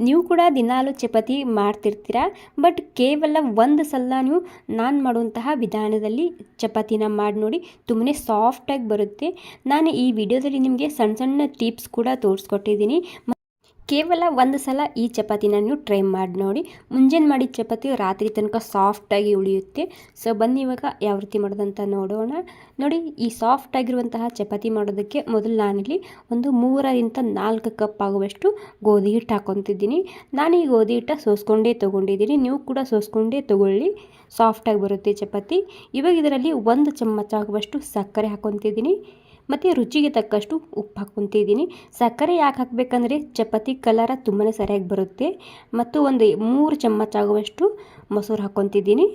ನೀವು ಕೂಡ ದಿನಾಲು ಚಪಾತಿ ಮಾಡ್ತಿರ್ತೀರ, ಬಟ್ ಕೇವಲ ಒಂದು ಸಲ ನೀವು ನಾನು ಮಾಡುವಂತಹ ವಿಧಾನದಲ್ಲಿ ಚಪಾತಿನ ಮಾಡಿ ನೋಡಿ, ತುಂಬನೇ ಸಾಫ್ಟಾಗಿ ಬರುತ್ತೆ. ನಾನು ಈ ವಿಡಿಯೋದಲ್ಲಿ ನಿಮಗೆ ಸಣ್ಣ ಸಣ್ಣ ಟಿಪ್ಸ್ ಕೂಡ ತೋರಿಸ್ಕೊಟ್ಟಿದ್ದೀನಿ. ಕೇವಲ ಒಂದು ಸಲ ಈ ಚಪಾತಿನ ನೀವು ಟ್ರೈ ಮಾಡಿ ನೋಡಿ. ಮುಂಜಾನೆ ಮಾಡಿದ ಚಪಾತಿ ರಾತ್ರಿ ತನಕ ಸಾಫ್ಟಾಗಿ ಉಳಿಯುತ್ತೆ. ಸೊ ಬನ್ನಿ ಇವಾಗ ಯಾವ ರೀತಿ ಮಾಡೋದಂತ ನೋಡೋಣ. ನೋಡಿ, ಈ ಸಾಫ್ಟ್ ಆಗಿರುವಂತಹ ಚಪಾತಿ ಮಾಡೋದಕ್ಕೆ ಮೊದಲು ನಾನಿಲ್ಲಿ ಒಂದು ಮೂರರಿಂದ ನಾಲ್ಕು ಕಪ್ ಆಗುವಷ್ಟು ಗೋಧಿ ಹಿಟ್ಟು ಹಾಕೊತಿದ್ದೀನಿ ನಾನು ಈ ಗೋಧಿ ಹಿಟ್ಟ ಸೋಸ್ಕೊಂಡೇ ತೊಗೊಂಡಿದ್ದೀನಿ. ನೀವು ಕೂಡ ಸೋಸ್ಕೊಂಡೇ ತೊಗೊಳ್ಳಿ. ಸಾಫ್ಟಾಗಿ ಬರುತ್ತೆ ಚಪಾತಿ. ಇವಾಗ ಇದರಲ್ಲಿ ಒಂದು ಚಮಚ ಆಗುವಷ್ಟು ಸಕ್ಕರೆ ಹಾಕೊತಿದ್ದೀನಿ ಮತ್ತು ರುಚಿಗೆ ತಕ್ಕಷ್ಟು ಉಪ್ಪು ಹಾಕ್ಕೊತಿದ್ದೀನಿ. ಸಕ್ಕರೆ ಯಾಕೆ ಹಾಕಬೇಕಂದ್ರೆ ಚಪಾತಿ ಕಲರ ತುಂಬಾ ಸರಿಯಾಗಿ ಬರುತ್ತೆ. ಮತ್ತು ಒಂದು ಮೂರು ಚಮಚ ಆಗುವಷ್ಟು ಮೊಸರು ಹಾಕ್ಕೊತಿದ್ದೀನಿ.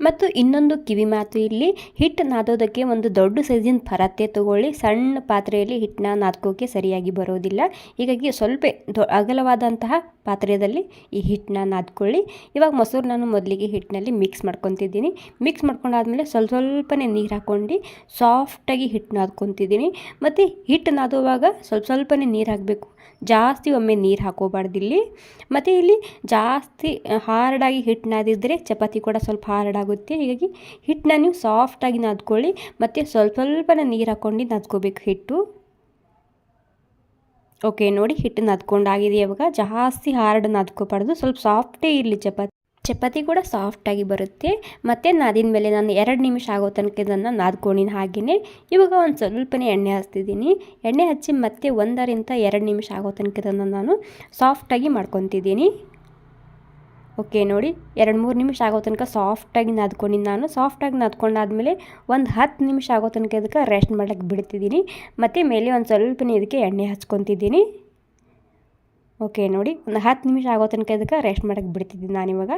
ಮತ್ತು ಇನ್ನೊಂದು ಕಿವಿ ಮಾತು ಇಲ್ಲಿ. ಹಿಟ್ಟು ನಾದೋದಕ್ಕೆ ಒಂದು ದೊಡ್ಡ ಸೈಜಿನ ಪರತೆ ತಗೊಳ್ಳಿ. ಸಣ್ಣ ಪಾತ್ರೆಯಲ್ಲಿ ಹಿಟ್ಟನ್ನ ನಾದ್ಕೋಕೆ ಸರಿಯಾಗಿ ಬರೋದಿಲ್ಲ. ಹೀಗಾಗಿ ಸ್ವಲ್ಪ ದೊ, ಅಗಲವಾದಂತಹ ಪಾತ್ರೆಯಲ್ಲಿ ಈ ಹಿಟ್ಟನ್ನ ನಾದ್ಕೊಳ್ಳಿ. ಇವಾಗ ಮೊಸರು ನಾನು ಮೊದಲಿಗೆ ಹಿಟ್ಟಿನಲ್ಲಿ ಮಿಕ್ಸ್ ಮಾಡ್ಕೊತಿದ್ದೀನಿ. ಮಿಕ್ಸ್ ಮಾಡ್ಕೊಂಡಾದ್ಮೇಲೆ ಸ್ವಲ್ಪ ಸ್ವಲ್ಪನೇ ನೀರು ಹಾಕ್ಕೊಂಡು ಸಾಫ್ಟಾಗಿ ಹಿಟ್ಟು ನಾದ್ಕೊತಿದ್ದೀನಿ. ಮತ್ತು ಹಿಟ್ಟು ನಾದುವಾಗ ಸ್ವಲ್ಪ ಸ್ವಲ್ಪನೇ ನೀರು ಹಾಕಬೇಕು. ಜಾಸ್ತಿ ಒಮ್ಮೆ ನೀರು ಹಾಕೋಬಾರ್ದು ಇಲ್ಲಿ ಮತ್ತು ಇಲ್ಲಿ ಜಾಸ್ತಿ ಹಾರ್ಡಾಗಿ ಹಿಟ್ಟು ನಾದಿದ್ರೆ ಚಪಾತಿ ಕೂಡ ಸ್ವಲ್ಪ ಹಾರ್ಡ್ ಆಗುತ್ತೆ ಹೀಗಾಗಿ ಹಿಟ್ಟನ್ನ ನೀವು ಸಾಫ್ಟಾಗಿ ನಾದ್ಕೊಳ್ಳಿ, ಮತ್ತು ಸ್ವಲ್ಪ ಸ್ವಲ್ಪನೇ ನೀರು ಹಾಕ್ಕೊಂಡು ನಾದ್ಕೋಬೇಕು ಹಿಟ್ಟು. ಓಕೆ ನೋಡಿ ಹಿಟ್ಟು ನಾದ್ಕೊಂಡಾಗಿದೆ ಇವಾಗ. ಜಾಸ್ತಿ ಹಾರ್ಡ್ ನಾದ್ಕೋಬಾರ್ದು, ಸ್ವಲ್ಪ ಸಾಫ್ಟೇ ಇರಲಿ ಚಪಾತಿ. ಚಪಾತಿ ಕೂಡ ಸಾಫ್ಟಾಗಿ ಬರುತ್ತೆ. ಮತ್ತು ನಾದಿನ ಮೇಲೆ ನಾನು ಎರಡು ನಿಮಿಷ ಆಗೋ ತನಕ ಇದನ್ನು ನಾದ್ಕೊಂಡಿನ ಹಾಗೆಯೇ ಇವಾಗ ಒಂದು ಸ್ವಲ್ಪನೇ ಎಣ್ಣೆ ಹಚ್ತಿದ್ದೀನಿ ಎಣ್ಣೆ ಹಚ್ಚಿ ಮತ್ತೆ ಒಂದರಿಂದ ಎರಡು ನಿಮಿಷ ಆಗೋ ತನಕ ಇದನ್ನು ನಾನು ಸಾಫ್ಟಾಗಿ ಮಾಡ್ಕೊತಿದ್ದೀನಿ. ಓಕೆ ನೋಡಿ, ಎರಡು ಮೂರು ನಿಮಿಷ ಆಗೋ ತನಕ ಸಾಫ್ಟಾಗಿ ನಾದ್ಕೊಂಡಿನಿ ನಾನು. ಸಾಫ್ಟಾಗಿ ನಾದ್ಕೊಂಡಾದ್ಮೇಲೆ ಒಂದು ಹತ್ತು ನಿಮಿಷ ಆಗೋ ತನಕ ಇದಕ್ಕೆ ರೆಸ್ಟ್ ಮಾಡೋಕ್ಕೆ ಬಿಡ್ತಿದ್ದೀನಿ. ಮತ್ತು ಮೇಲೆ ಒಂದು ಸ್ವಲ್ಪನೇ ಇದಕ್ಕೆ ಎಣ್ಣೆ ಹಚ್ಕೊತಿದ್ದೀನಿ. ಓಕೆ ನೋಡಿ, ಒಂದು ಹತ್ತು ನಿಮಿಷ ಆಗೋ ತನಕ ಇದಕ್ಕೆ ರೆಸ್ಟ್ ಮಾಡೋಕ್ಕೆ ಬಿಡ್ತಿದ್ದೀನಿ ನಾನಿವಾಗ.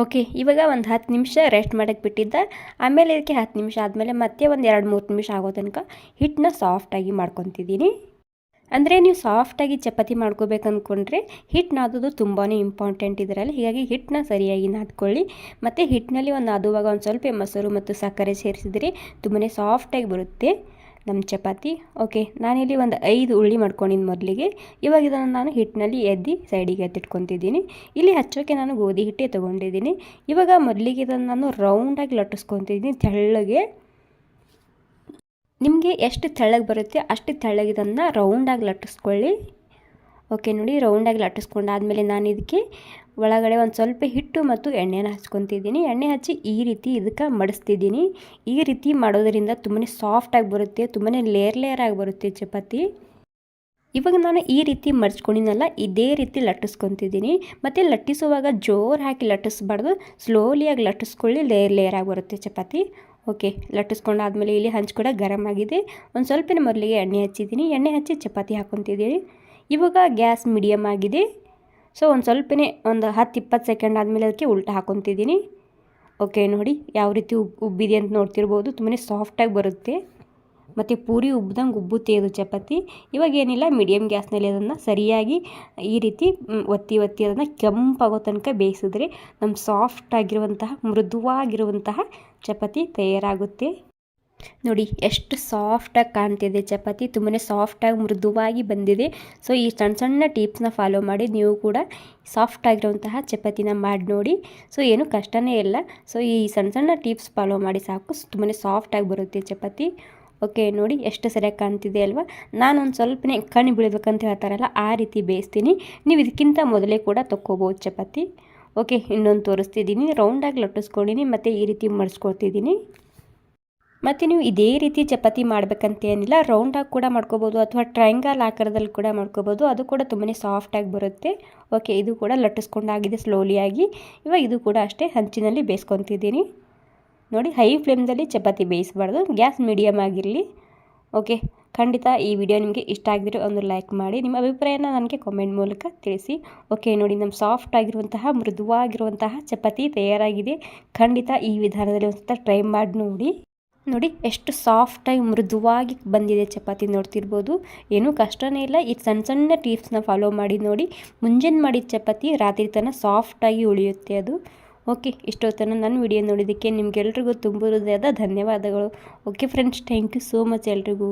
ಓಕೆ, ಇವಾಗ ಒಂದು ಹತ್ತು ನಿಮಿಷ ರೆಸ್ಟ್ ಮಾಡೋಕ್ಕೆ ಬಿಟ್ಟಿದ್ದೆ. ಆಮೇಲೆ ಇದಕ್ಕೆ ಹತ್ತು ನಿಮಿಷ ಆದಮೇಲೆ ಮತ್ತೆ ಒಂದು ಎರಡು ಮೂರು ನಿಮಿಷ ಆಗೋ ತನಕ ಹಿಟ್ಟನ್ನ ಸಾಫ್ಟಾಗಿ ಮಾಡ್ಕೊತಿದ್ದೀನಿ. ಅಂದರೆ ನೀವು ಸಾಫ್ಟಾಗಿ ಚಪಾತಿ ಮಾಡ್ಕೋಬೇಕು ಅಂದ್ಕೊಂಡ್ರೆ ಹಿಟ್ಟು ನಾದೋದು ತುಂಬಾ ಇಂಪಾರ್ಟೆಂಟ್ ಇದರಲ್ಲಿ. ಹೀಗಾಗಿ ಹಿಟ್ಟನ್ನ ಸರಿಯಾಗಿ ನಾದ್ಕೊಳ್ಳಿ. ಮತ್ತು ಹಿಟ್ಟಿನಲ್ಲಿ ಒಂದು ನಾದುವಾಗ ಒಂದು ಸ್ವಲ್ಪ ಮೊಸರು ಮತ್ತು ಸಕ್ಕರೆ ಸೇರಿಸಿದರೆ ತುಂಬಾ ಸಾಫ್ಟಾಗಿ ಬರುತ್ತೆ. ನಮ್ಮ ಚಪಾತಿ. ಓಕೆ ನಾನಿಲ್ಲಿ ಒಂದು ಐದು ಉಳ್ಳಿ ಮಾಡ್ಕೊಂಡಿದ್ದು ಮೊದಲಿಗೆ. ಇವಾಗ ಇದನ್ನು ನಾನು ಹಿಟ್ಟಿನಲ್ಲಿ ಎದ್ದು ಸೈಡಿಗೆ ಎತ್ತಿಟ್ಕೊತಿದ್ದೀನಿ. ಇಲ್ಲಿ ಹಚ್ಚೋಕ್ಕೆ ನಾನು ಗೋಧಿ ಹಿಟ್ಟೆ ತೊಗೊಂಡಿದ್ದೀನಿ. ಇವಾಗ ಮೊದಲಿಗೆ ಇದನ್ನು ನಾನು ರೌಂಡಾಗಿ ಲಟ್ಟಿಸ್ಕೊತಿದ್ದೀನಿ ತೆಳ್ಳಗೆ. ನಿಮಗೆ ಎಷ್ಟು ತೆಳ್ಳಗೆ ಬರುತ್ತೆ ಅಷ್ಟು ತೆಳ್ಳಗೆ ಇದನ್ನು ರೌಂಡಾಗಿ ಲಟ್ಟಿಸ್ಕೊಳ್ಳಿ. ಓಕೆ ನೋಡಿ ರೌಂಡಾಗಿ ಲಟ್ಟಿಸ್ಕೊಂಡಾದಮೇಲೆ ನಾನು ಇದಕ್ಕೆ ಒಳಗಡೆ ಒಂದು ಸ್ವಲ್ಪ ಹಿಟ್ಟು ಮತ್ತು ಎಣ್ಣೆನ ಹಚ್ಕೊತಿದ್ದೀನಿ. ಎಣ್ಣೆ ಹಚ್ಚಿ ಈ ರೀತಿ ಇದಕ್ಕೆ ಮಡಿಸ್ತಿದ್ದೀನಿ. ಈ ರೀತಿ ಮಾಡೋದರಿಂದ ತುಂಬಾ ಸಾಫ್ಟಾಗಿ ಬರುತ್ತೆ ತುಂಬಾ ಲೇರ್ ಲೇಯರ್ ಆಗಿ ಬರುತ್ತೆ ಚಪಾತಿ. ಇವಾಗ ನಾನು ಈ ರೀತಿ ಮರ್ಚ್ಕೊಂಡಿನಲ್ಲ ಇದೇ ರೀತಿ ಲಟ್ಟಿಸ್ಕೊತಿದ್ದೀನಿ. ಮತ್ತು ಲಟ್ಟಿಸುವಾಗ ಜೋರು ಹಾಕಿ ಲಟ್ಟಿಸ್ಬಾರ್ದು ಸ್ಲೋಲಿಯಾಗಿ ಲಟ್ಟಿಸ್ಕೊಳ್ಳಿ ಲೇಯರ್ ಲೇಯರ್ ಆಗಿ ಬರುತ್ತೆ ಚಪಾತಿ. ಓಕೆ ಲಟ್ಟಿಸ್ಕೊಂಡಾದ್ಮೇಲೆ ಇಲ್ಲಿ ಹಂಚು ಕೂಡ ಗರಮ್ ಆಗಿದೆ. ಒಂದು ಸ್ವಲ್ಪ ಮೊದಲಿಗೆ ಎಣ್ಣೆ ಹಚ್ಚಿದ್ದೀನಿ. ಎಣ್ಣೆ ಹಚ್ಚಿ ಚಪಾತಿ ಹಾಕ್ಕೊತಿದ್ದೀನಿ ಇವಾಗ ಗ್ಯಾಸ್ ಮೀಡಿಯಮ್ ಆಗಿದೆ. ಸೊ ಒಂದು ಸ್ವಲ್ಪನೇ ಒಂದು ಹತ್ತು ಇಪ್ಪತ್ತು ಸೆಕೆಂಡ್ ಆದಮೇಲೆ ಅದಕ್ಕೆ ಉಲ್ಟಾ ಹಾಕೊತಿದ್ದೀನಿ. ಓಕೆ ನೋಡಿ ಯಾವ ರೀತಿ ಉಬ್, ಉಬ್ಬಿದೆ ಅಂತ ನೋಡ್ತಿರ್ಬೋದು. ತುಂಬಾ ಸಾಫ್ಟಾಗಿ ಬರುತ್ತೆ. ಮತ್ತು ಪೂರಿ ಉಬ್ಬಿದಂಗೆ ಉಬ್ಬುತ್ತೆ ಅದು ಚಪಾತಿ. ಇವಾಗ ಏನಿಲ್ಲ, ಮೀಡಿಯಮ್ ಗ್ಯಾಸ್ನಲ್ಲಿ ಅದನ್ನು ಸರಿಯಾಗಿ ಈ ರೀತಿ ಒತ್ತಿ ಒತ್ತಿ ಅದನ್ನು ಕೆಂಪಾಗೋ ತನಕ ಬೇಯಿಸಿದ್ರೆ ನಮ್ಮ ಸಾಫ್ಟಾಗಿರುವಂತಹ ಮೃದುವಾಗಿರುವಂತಹ ಚಪಾತಿ ತಯಾರಾಗುತ್ತೆ. ನೋಡಿ, ಎಷ್ಟು ಸಾಫ್ಟಾಗಿ ಕಾಣ್ತಿದೆ ಚಪಾತಿ. ತುಂಬಾ ಸಾಫ್ಟಾಗಿ ಮೃದುವಾಗಿ ಬಂದಿದೆ. ಸೊ ಈ ಸಣ್ಣ ಸಣ್ಣ ಟಿಪ್ಸ್ನ ಫಾಲೋ ಮಾಡಿ ನೀವು ಕೂಡ ಸಾಫ್ಟಾಗಿರುವಂತಹ ಚಪಾತಿನ ಮಾಡಿ ನೋಡಿ. ಸೊ ಏನು ಕಷ್ಟನೇ ಇಲ್ಲ. ಸೊ ಈ ಸಣ್ಣ ಸಣ್ಣ ಟಿಪ್ಸ್ ಫಾಲೋ ಮಾಡಿ ಸಾಕು. ತುಂಬಾ ಸಾಫ್ಟಾಗಿ ಬರುತ್ತೆ ಚಪಾತಿ. ಓಕೆ ನೋಡಿ, ಎಷ್ಟು ಸರಿಯಾಗಿ ಕಾಣ್ತಿದೆ ಅಲ್ವಾ? ನಾನು ಒಂದು ಸ್ವಲ್ಪನೇ ಕಣ್ಣು ಬೀಳಬೇಕಂತ ಹೇಳ್ತಾರಲ್ಲ, ಆ ರೀತಿ ಬೇಯಿಸ್ತೀನಿ. ನೀವು ಇದಕ್ಕಿಂತ ಮೊದಲೇ ಕೂಡ ತೊಗೋಬೋದು ಚಪಾತಿ. ಓಕೆ ಇನ್ನೊಂದು ತೋರಿಸ್ತಿದ್ದೀನಿ. ರೌಂಡಾಗಿ ಲಟ್ಟಿಸ್ಕೊಂಡಿನಿ, ಮತ್ತು ಈ ರೀತಿ ಮಡಿಸ್ಕೊಳ್ತಿದ್ದೀನಿ. ಮತ್ತು ನೀವು ಇದೇ ರೀತಿ ಚಪಾತಿ ಏನಿಲ್ಲ ರೌಂಡಾಗಿ ಕೂಡ ಮಾಡ್ಕೋಬೋದು ಅಥವಾ ಟ್ರಯಾಂಗಲ್ ಆಕಾರದಲ್ಲಿ ಕೂಡ ಮಾಡ್ಕೋಬೋದು. ಅದು ಕೂಡ ತುಂಬಾ ಸಾಫ್ಟಾಗಿ ಬರುತ್ತೆ. ಓಕೆ ಇದು ಕೂಡ ಲಟ್ಟಿಸ್ಕೊಂಡಾಗಿದೆ ಸ್ಲೋಲಿಯಾಗಿ ಇವಾಗ ಇದು ಕೂಡ ಅಷ್ಟೇ ಹಂಚಿನಲ್ಲಿ ಬೇಯಿಸ್ಕೊತಿದ್ದೀನಿ. ನೋಡಿ ಹೈ ಫ್ಲೇಮ್ದಲ್ಲಿ ಚಪಾತಿ ಬೇಯಿಸಬಾರ್ದು. ಗ್ಯಾಸ್ ಮೀಡಿಯಮ್ ಆಗಿರಲಿ. ಓಕೆ ಖಂಡಿತ ಈ ವಿಡಿಯೋ ನಿಮಗೆ ಇಷ್ಟ ಆಗಿದ್ರೆ ಒಂದು ಲೈಕ್ ಮಾಡಿ. ನಿಮ್ಮ ಅಭಿಪ್ರಾಯನ ನನಗೆ ಕಾಮೆಂಟ್ ಮೂಲಕ ತಿಳಿಸಿ. ಓಕೆ ನೋಡಿ, ನಮ್ಮ ಸಾಫ್ಟ್ ಆಗಿರುವಂತಹ, ಮೃದುವಾಗಿರುವಂತಹ ಚಪಾತಿ ತಯಾರಾಗಿದೆ. ಖಂಡಿತ ಈ ವಿಧಾನದಲ್ಲಿ ಒಂದು ಟ್ರೈ ಮಾಡಿ ನೋಡಿ. ನೋಡಿ, ಎಷ್ಟು ಸಾಫ್ಟಾಗಿ ಮೃದುವಾಗಿ ಬಂದಿದೆ ಚಪಾತಿ ನೋಡ್ತಿರ್ಬೋದು. ಏನೂ ಕಷ್ಟನೇ ಇಲ್ಲ. ಈ ಸಣ್ಣ ಸಣ್ಣ ಟಿಪ್ಸ್ನ ಫಾಲೋ ಮಾಡಿ ನೋಡಿ. ಮುಂಜಾನೆ ಮಾಡಿದ ಚಪಾತಿ ರಾತ್ರಿ ತನಕ ಸಾಫ್ಟಾಗಿ ಉಳಿಯುತ್ತೆ ಅದು. ಓಕೆ ಇಷ್ಟೊತ್ತನ ನನ್ನ ವಿಡಿಯೋ ನೋಡಿದ್ದಕ್ಕೆ ನಿಮಗೆಲ್ರಿಗೂ ತುಂಬ ಹೃದಯದ ಧನ್ಯವಾದಗಳು. Okay friends thank you so much ಎಲ್ರಿಗೂ.